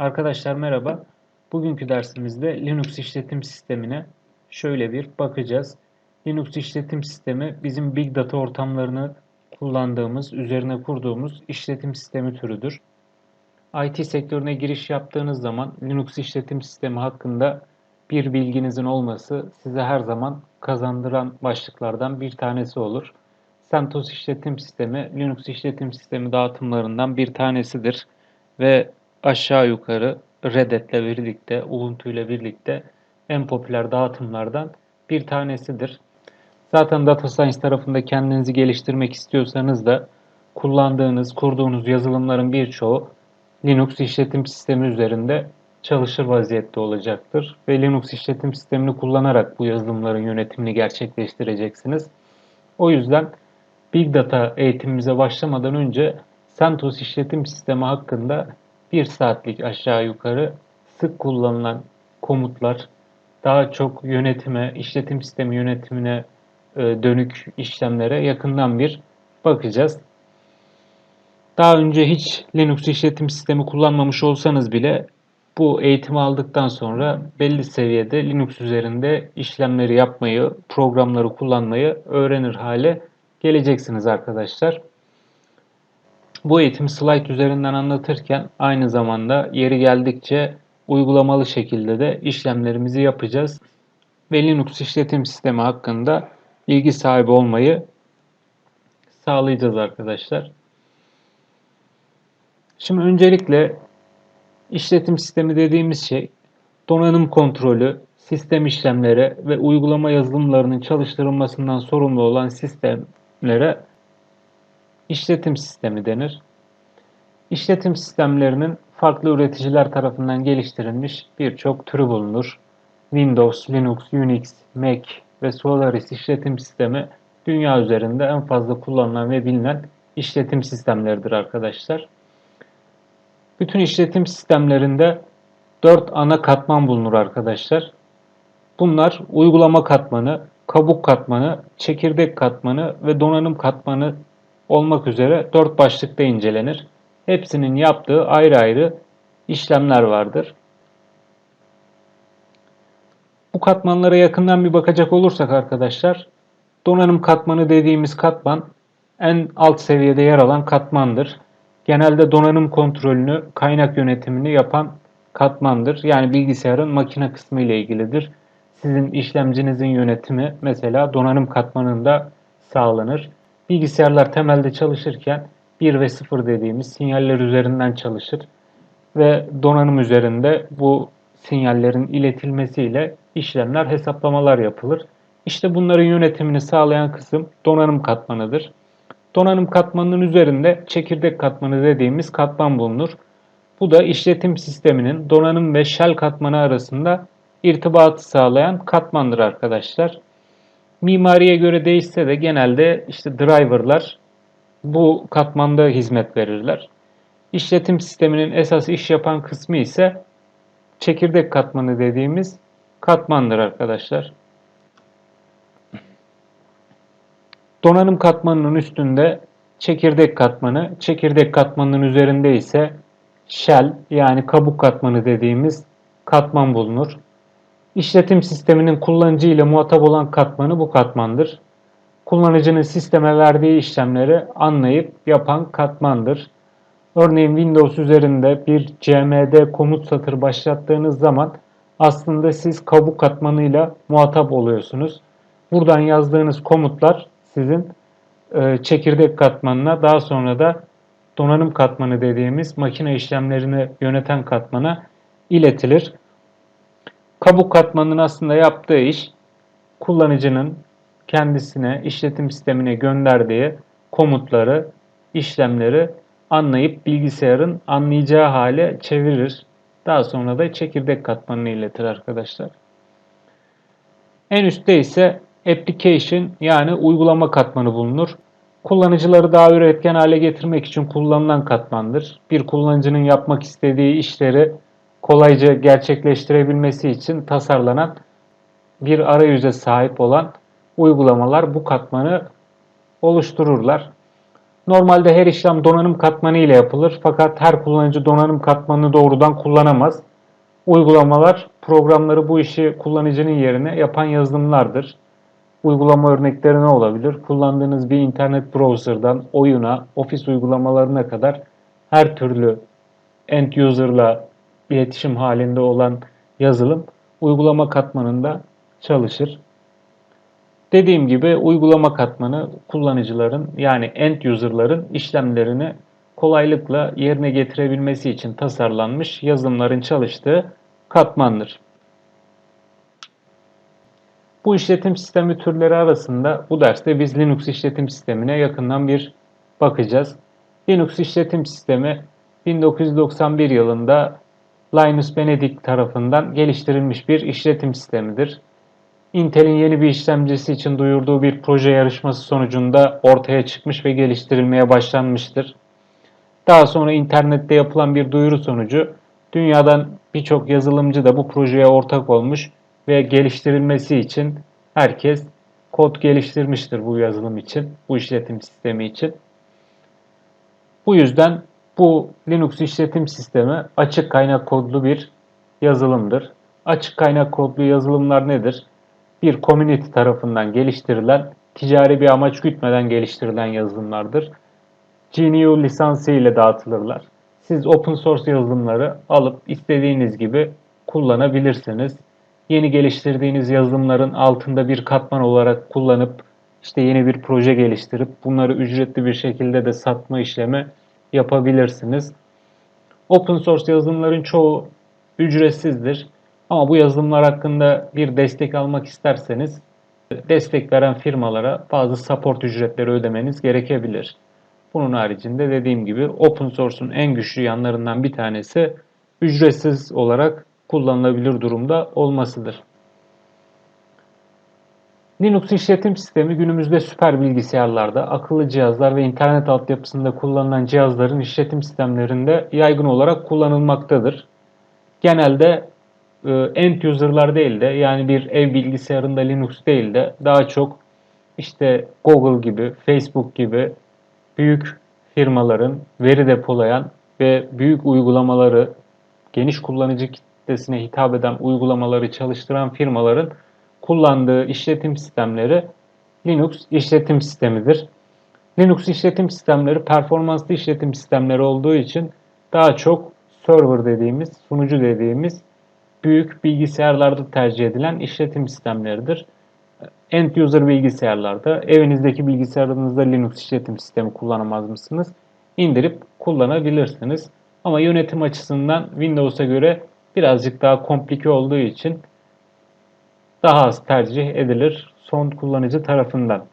Arkadaşlar merhaba. Bugünkü dersimizde Linux işletim sistemine şöyle bir bakacağız. Linux işletim sistemi bizim Big Data ortamlarını kullandığımız, üzerine kurduğumuz işletim sistemi türüdür. IT sektörüne giriş yaptığınız zaman Linux işletim sistemi hakkında bir bilginizin olması size her zaman kazandıran başlıklardan bir tanesi olur. CentOS işletim sistemi Linux işletim sistemi dağıtımlarından bir tanesidir ve aşağı yukarı Red Hat'le birlikte, Ubuntu ile birlikte en popüler dağıtımlardan bir tanesidir. Zaten Data Science tarafında kendinizi geliştirmek istiyorsanız da kullandığınız, kurduğunuz yazılımların birçoğu Linux işletim sistemi üzerinde çalışır vaziyette olacaktır. Ve Linux işletim sistemini kullanarak bu yazılımların yönetimini gerçekleştireceksiniz. O yüzden Big Data eğitimimize başlamadan önce CentOS işletim sistemi hakkında bir saatlik aşağı yukarı sık kullanılan komutlar daha çok yönetime, işletim sistemi yönetimine e, dönük işlemlere yakından bir bakacağız. Daha önce hiç Linux işletim sistemi kullanmamış olsanız bile bu eğitimi aldıktan sonra belli seviyede Linux üzerinde işlemleri yapmayı, programları kullanmayı öğrenir hale geleceksiniz arkadaşlar. Bu eğitimi slide üzerinden anlatırken aynı zamanda yeri geldikçe uygulamalı şekilde de işlemlerimizi yapacağız. Ve Linux işletim sistemi hakkında bilgi sahibi olmayı sağlayacağız arkadaşlar. Şimdi öncelikle işletim sistemi dediğimiz şey donanım kontrolü, sistem işlemleri ve uygulama yazılımlarının çalıştırılmasından sorumlu olan sistemlere işletim sistemi denir. İşletim sistemlerinin farklı üreticiler tarafından geliştirilmiş birçok türü bulunur. Windows, Linux, Unix, Mac ve Solaris işletim sistemi dünya üzerinde en fazla kullanılan ve bilinen işletim sistemleridir arkadaşlar. Bütün işletim sistemlerinde 4 ana katman bulunur arkadaşlar. Bunlar uygulama katmanı, kabuk katmanı, çekirdek katmanı ve donanım katmanı olmak üzere 4 başlıkta incelenir. Hepsinin yaptığı ayrı ayrı işlemler vardır. Bu katmanlara yakından bir bakacak olursak arkadaşlar, donanım katmanı dediğimiz katman en alt seviyede yer alan katmandır. Genelde donanım kontrolünü, kaynak yönetimini yapan katmandır. Yani bilgisayarın makine kısmı ile ilgilidir. Sizin işlemcinizin yönetimi mesela donanım katmanında sağlanır. Bilgisayarlar temelde çalışırken 1 ve 0 dediğimiz sinyaller üzerinden çalışır ve donanım üzerinde bu sinyallerin iletilmesiyle işlemler, hesaplamalar yapılır. İşte bunların yönetimini sağlayan kısım donanım katmanıdır. Donanım katmanının üzerinde çekirdek katmanı dediğimiz katman bulunur. Bu da işletim sisteminin donanım ve shell katmanı arasında irtibatı sağlayan katmandır arkadaşlar. Mimariye göre değişse de genelde işte driverlar bu katmanda hizmet verirler. İşletim sisteminin esas iş yapan kısmı ise çekirdek katmanı dediğimiz katmandır arkadaşlar. Donanım katmanının üstünde çekirdek katmanı, çekirdek katmanının üzerinde ise shell yani kabuk katmanı dediğimiz katman bulunur. İşletim sisteminin kullanıcı ile muhatap olan katmanı bu katmandır. Kullanıcının sisteme verdiği işlemleri anlayıp yapan katmandır. Örneğin Windows üzerinde bir cmd komut satır başlattığınız zaman aslında siz kabuk katmanıyla muhatap oluyorsunuz. Buradan yazdığınız komutlar sizin e, çekirdek katmanına daha sonra da donanım katmanı dediğimiz makine işlemlerini yöneten katmana iletilir. Kabuk katmanının aslında yaptığı iş kullanıcının kendisine işletim sistemine gönderdiği komutları, işlemleri anlayıp bilgisayarın anlayacağı hale çevirir. Daha sonra da çekirdek katmanını iletir arkadaşlar. En üstte ise application yani uygulama katmanı bulunur. Kullanıcıları daha üretken hale getirmek için kullanılan katmandır. Bir kullanıcının yapmak istediği işleri kolayca gerçekleştirebilmesi için tasarlanan bir arayüze sahip olan uygulamalar bu katmanı oluştururlar. Normalde her işlem donanım katmanı ile yapılır fakat her kullanıcı donanım katmanını doğrudan kullanamaz. Uygulamalar, programları bu işi kullanıcının yerine yapan yazılımlardır. Uygulama örnekleri ne olabilir? Kullandığınız bir internet browser'dan oyuna, ofis uygulamalarına kadar her türlü end user'la iletişim halinde olan yazılım uygulama katmanında çalışır. Dediğim gibi uygulama katmanı kullanıcıların yani end user'ların işlemlerini kolaylıkla yerine getirebilmesi için tasarlanmış yazılımların çalıştığı katmandır. Bu işletim sistemi türleri arasında bu derste biz Linux işletim sistemine yakından bir bakacağız. Linux işletim sistemi 1991 yılında Linus Benedict tarafından geliştirilmiş bir işletim sistemidir. Intel'in yeni bir işlemcisi için duyurduğu bir proje yarışması sonucunda ortaya çıkmış ve geliştirilmeye başlanmıştır. Daha sonra internette yapılan bir duyuru sonucu dünyadan birçok yazılımcı da bu projeye ortak olmuş ve geliştirilmesi için herkes kod geliştirmiştir bu yazılım için, bu işletim sistemi için. Bu yüzden bu Linux işletim sistemi açık kaynak kodlu bir yazılımdır. Açık kaynak kodlu yazılımlar nedir? Bir community tarafından geliştirilen, ticari bir amaç gütmeden geliştirilen yazılımlardır. GNU lisansı ile dağıtılırlar. Siz open source yazılımları alıp istediğiniz gibi kullanabilirsiniz. Yeni geliştirdiğiniz yazılımların altında bir katman olarak kullanıp işte yeni bir proje geliştirip bunları ücretli bir şekilde de satma işlemi yapabilirsiniz. Open source yazılımların çoğu ücretsizdir. Ama bu yazılımlar hakkında bir destek almak isterseniz destek veren firmalara bazı support ücretleri ödemeniz gerekebilir. Bunun haricinde dediğim gibi open source'un en güçlü yanlarından bir tanesi ücretsiz olarak kullanılabilir durumda olmasıdır. Linux işletim sistemi günümüzde süper bilgisayarlarda, akıllı cihazlar ve internet altyapısında kullanılan cihazların işletim sistemlerinde yaygın olarak kullanılmaktadır. Genelde e, end user'lar değil de yani bir ev bilgisayarında Linux değil de daha çok işte Google gibi, Facebook gibi büyük firmaların veri depolayan ve büyük uygulamaları geniş kullanıcı kitlesine hitap eden uygulamaları çalıştıran firmaların kullandığı işletim sistemleri Linux işletim sistemidir. Linux işletim sistemleri performanslı işletim sistemleri olduğu için daha çok server dediğimiz, sunucu dediğimiz büyük bilgisayarlarda tercih edilen işletim sistemleridir. End user bilgisayarlarda, evinizdeki bilgisayarınızda Linux işletim sistemi kullanamaz mısınız? İndirip kullanabilirsiniz. Ama yönetim açısından Windows'a göre birazcık daha komplike olduğu için daha az tercih edilir son kullanıcı tarafından.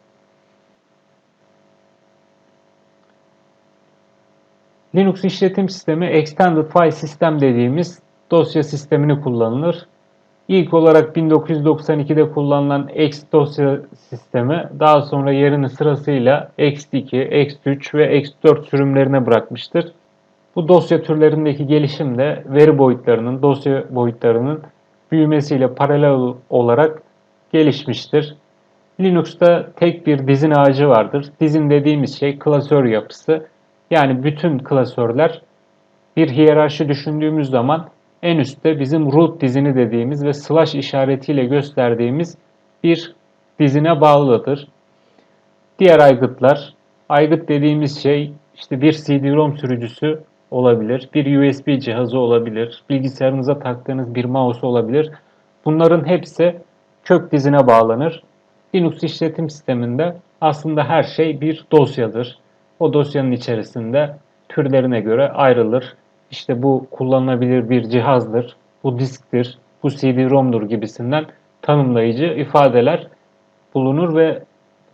Linux işletim sistemi Extended File System dediğimiz dosya sistemini kullanılır. İlk olarak 1992'de kullanılan X dosya sistemi daha sonra yerini sırasıyla X2, X3 ve X4 sürümlerine bırakmıştır. Bu dosya türlerindeki gelişim de veri boyutlarının, dosya boyutlarının büyümesiyle paralel olarak gelişmiştir. Linux'ta tek bir dizin ağacı vardır. Dizin dediğimiz şey klasör yapısı. Yani bütün klasörler bir hiyerarşi düşündüğümüz zaman en üstte bizim root dizini dediğimiz ve slash işaretiyle gösterdiğimiz bir dizine bağlıdır. Diğer aygıtlar, aygıt dediğimiz şey işte bir CD-ROM sürücüsü olabilir, bir USB cihazı olabilir, bilgisayarınıza taktığınız bir mouse olabilir. Bunların hepsi kök dizine bağlanır. Linux işletim sisteminde aslında her şey bir dosyadır. O dosyanın içerisinde türlerine göre ayrılır. İşte bu kullanılabilir bir cihazdır, bu disktir, bu CD-ROM'dur gibisinden tanımlayıcı ifadeler bulunur ve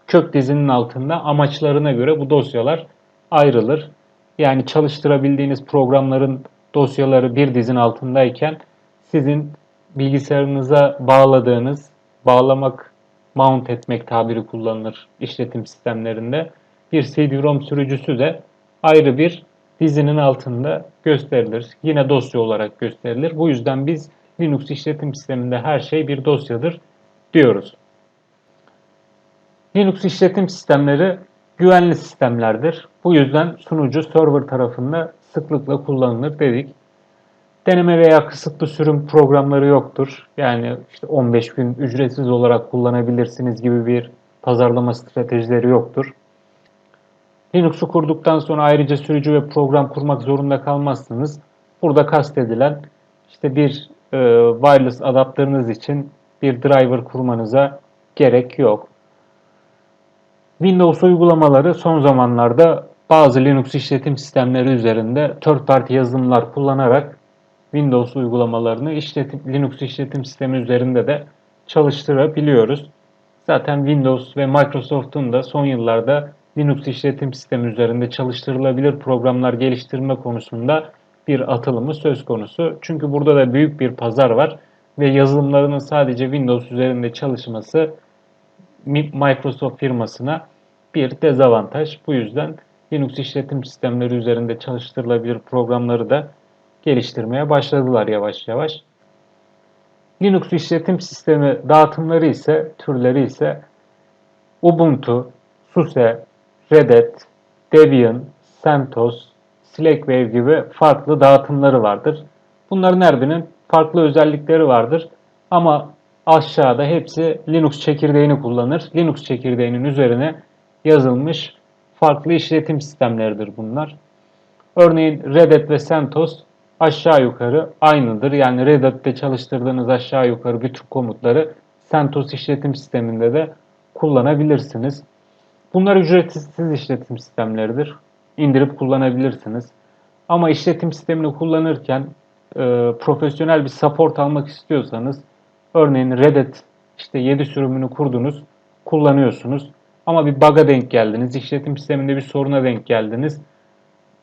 kök dizinin altında amaçlarına göre bu dosyalar ayrılır. Yani çalıştırabildiğiniz programların dosyaları bir dizin altındayken sizin bilgisayarınıza bağladığınız, bağlamak, mount etmek tabiri kullanılır işletim sistemlerinde. Bir CD-ROM sürücüsü de ayrı bir dizinin altında gösterilir. Yine dosya olarak gösterilir. Bu yüzden biz Linux işletim sisteminde her şey bir dosyadır diyoruz. Linux işletim sistemleri güvenli sistemlerdir. Bu yüzden sunucu server tarafında sıklıkla kullanılır dedik. Deneme veya kısıtlı sürüm programları yoktur. Yani işte 15 gün ücretsiz olarak kullanabilirsiniz gibi bir pazarlama stratejileri yoktur. Linux'u kurduktan sonra ayrıca sürücü ve program kurmak zorunda kalmazsınız. Burada kastedilen işte bir e, wireless adaptörünüz için bir driver kurmanıza gerek yok. Windows uygulamaları son zamanlarda bazı Linux işletim sistemleri üzerinde third party yazılımlar kullanarak Windows uygulamalarını işletim, Linux işletim sistemi üzerinde de çalıştırabiliyoruz. Zaten Windows ve Microsoft'un da son yıllarda Linux işletim sistemi üzerinde çalıştırılabilir programlar geliştirme konusunda bir atılımı söz konusu. Çünkü burada da büyük bir pazar var ve yazılımlarının sadece Windows üzerinde çalışması Microsoft firmasına bir dezavantaj. Bu yüzden Linux işletim sistemleri üzerinde çalıştırılabilir programları da geliştirmeye başladılar yavaş yavaş. Linux işletim sistemi dağıtımları ise, türleri ise Ubuntu, SUSE, Red Hat, Debian, CentOS, Slackware gibi farklı dağıtımları vardır. Bunların her birinin farklı özellikleri vardır. Ama aşağıda hepsi Linux çekirdeğini kullanır. Linux çekirdeğinin üzerine yazılmış farklı işletim sistemleridir bunlar. Örneğin Red Hat ve CentOS aşağı yukarı aynıdır. Yani Red Hat'te çalıştırdığınız aşağı yukarı bütün komutları CentOS işletim sisteminde de kullanabilirsiniz. Bunlar ücretsiz işletim sistemleridir. İndirip kullanabilirsiniz. Ama işletim sistemini kullanırken e, profesyonel bir support almak istiyorsanız örneğin Red Hat işte 7 sürümünü kurdunuz, kullanıyorsunuz. Ama bir bug'a denk geldiniz, işletim sisteminde bir soruna denk geldiniz.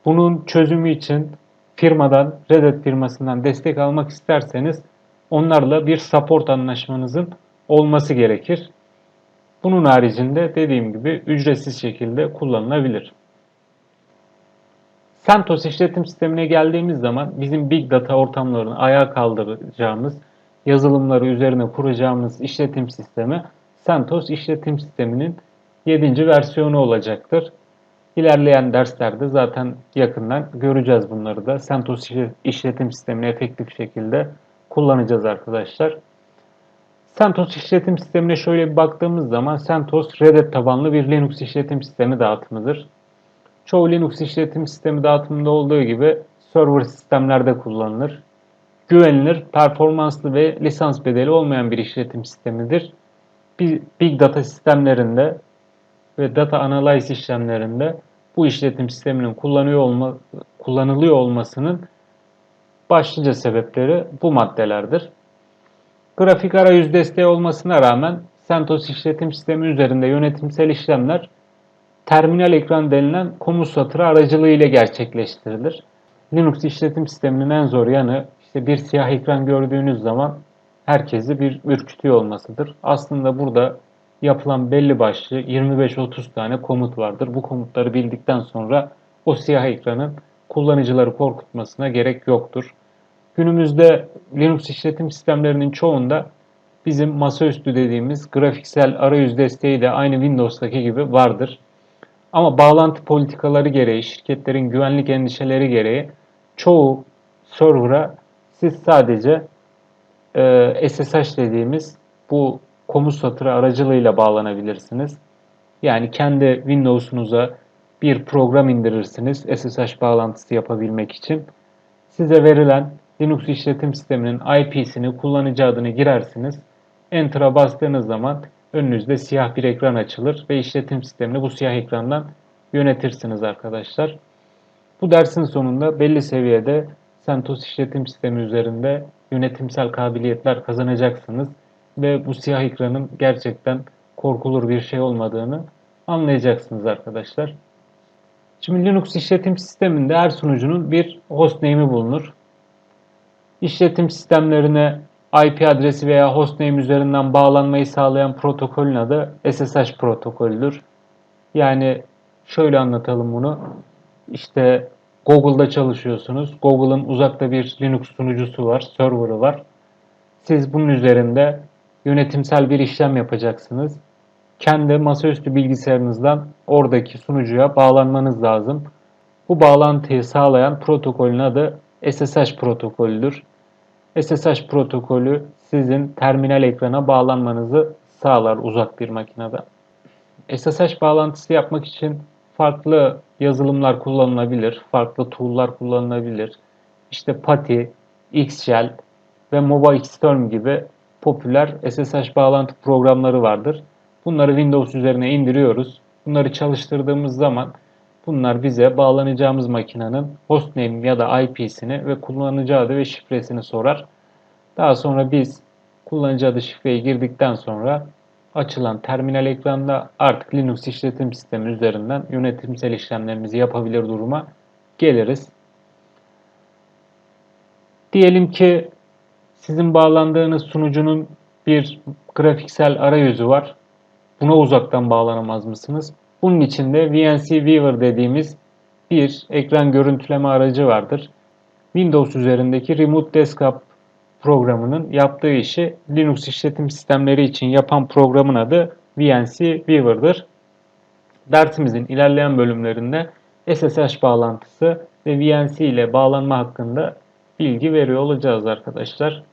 Bunun çözümü için firmadan, Red Hat firmasından destek almak isterseniz onlarla bir support anlaşmanızın olması gerekir. Bunun haricinde dediğim gibi ücretsiz şekilde kullanılabilir. CentOS işletim sistemine geldiğimiz zaman bizim Big Data ortamlarını ayağa kaldıracağımız, yazılımları üzerine kuracağımız işletim sistemi CentOS işletim sisteminin 7. versiyonu olacaktır. İlerleyen derslerde zaten yakından göreceğiz bunları da. CentOS işletim sistemini efektif şekilde kullanacağız arkadaşlar. CentOS işletim sistemine şöyle bir baktığımız zaman CentOS Red Hat tabanlı bir Linux işletim sistemi dağıtımıdır. Çoğu Linux işletim sistemi dağıtımında olduğu gibi server sistemlerde kullanılır. Güvenilir, performanslı ve lisans bedeli olmayan bir işletim sistemidir. Big Data sistemlerinde ve data analyze işlemlerinde bu işletim sisteminin kullanıyor olma, kullanılıyor olmasının başlıca sebepleri bu maddelerdir. Grafik arayüz desteği olmasına rağmen CentOS işletim sistemi üzerinde yönetimsel işlemler terminal ekran denilen komut satırı aracılığıyla gerçekleştirilir. Linux işletim sisteminin en zor yanı işte bir siyah ekran gördüğünüz zaman herkesi bir ürkütüyor olmasıdır. Aslında burada yapılan belli başlı 25-30 tane komut vardır. Bu komutları bildikten sonra o siyah ekranın kullanıcıları korkutmasına gerek yoktur. Günümüzde Linux işletim sistemlerinin çoğunda bizim masaüstü dediğimiz grafiksel arayüz desteği de aynı Windows'taki gibi vardır. Ama bağlantı politikaları gereği, şirketlerin güvenlik endişeleri gereği çoğu server'a siz sadece e, SSH dediğimiz bu komut satırı aracılığıyla bağlanabilirsiniz. Yani kendi Windows'unuza bir program indirirsiniz SSH bağlantısı yapabilmek için. Size verilen Linux işletim sisteminin IP'sini, kullanıcı adını girersiniz. Enter'a bastığınız zaman önünüzde siyah bir ekran açılır ve işletim sistemini bu siyah ekrandan yönetirsiniz arkadaşlar. Bu dersin sonunda belli seviyede CentOS işletim sistemi üzerinde yönetimsel kabiliyetler kazanacaksınız ve bu siyah ekranın gerçekten korkulur bir şey olmadığını anlayacaksınız arkadaşlar. Şimdi Linux işletim sisteminde her sunucunun bir hostname'i bulunur. İşletim sistemlerine IP adresi veya hostname üzerinden bağlanmayı sağlayan protokolün adı SSH protokolüdür. Yani şöyle anlatalım bunu. İşte Google'da çalışıyorsunuz. Google'ın uzakta bir Linux sunucusu var, server'ı var. Siz bunun üzerinde yönetimsel bir işlem yapacaksınız. kendi masaüstü bilgisayarınızdan oradaki sunucuya bağlanmanız lazım. Bu bağlantıyı sağlayan protokolün adı SSH protokolüdür. SSH protokolü sizin terminal ekrana bağlanmanızı sağlar uzak bir makinede. SSH bağlantısı yapmak için farklı yazılımlar kullanılabilir, farklı tool'lar kullanılabilir. İşte PuTTY, Xshell ve MobaXterm gibi popüler SSH bağlantı programları vardır. Bunları Windows üzerine indiriyoruz. Bunları çalıştırdığımız zaman bunlar bize bağlanacağımız makinenin hostname ya da IP'sini ve kullanıcı adı ve şifresini sorar. Daha sonra biz kullanıcı adı şifreyi girdikten sonra açılan terminal ekranda artık Linux işletim sistemi üzerinden yönetimsel işlemlerimizi yapabilir duruma geliriz. Diyelim ki sizin bağlandığınız sunucunun bir grafiksel arayüzü var. Buna uzaktan bağlanamaz mısınız? Bunun için de VNC Viewer dediğimiz bir ekran görüntüleme aracı vardır. Windows üzerindeki Remote Desktop programının yaptığı işi Linux işletim sistemleri için yapan programın adı VNC Viewer'dır. Dersimizin ilerleyen bölümlerinde SSH bağlantısı ve VNC ile bağlanma hakkında bilgi veriyor olacağız arkadaşlar.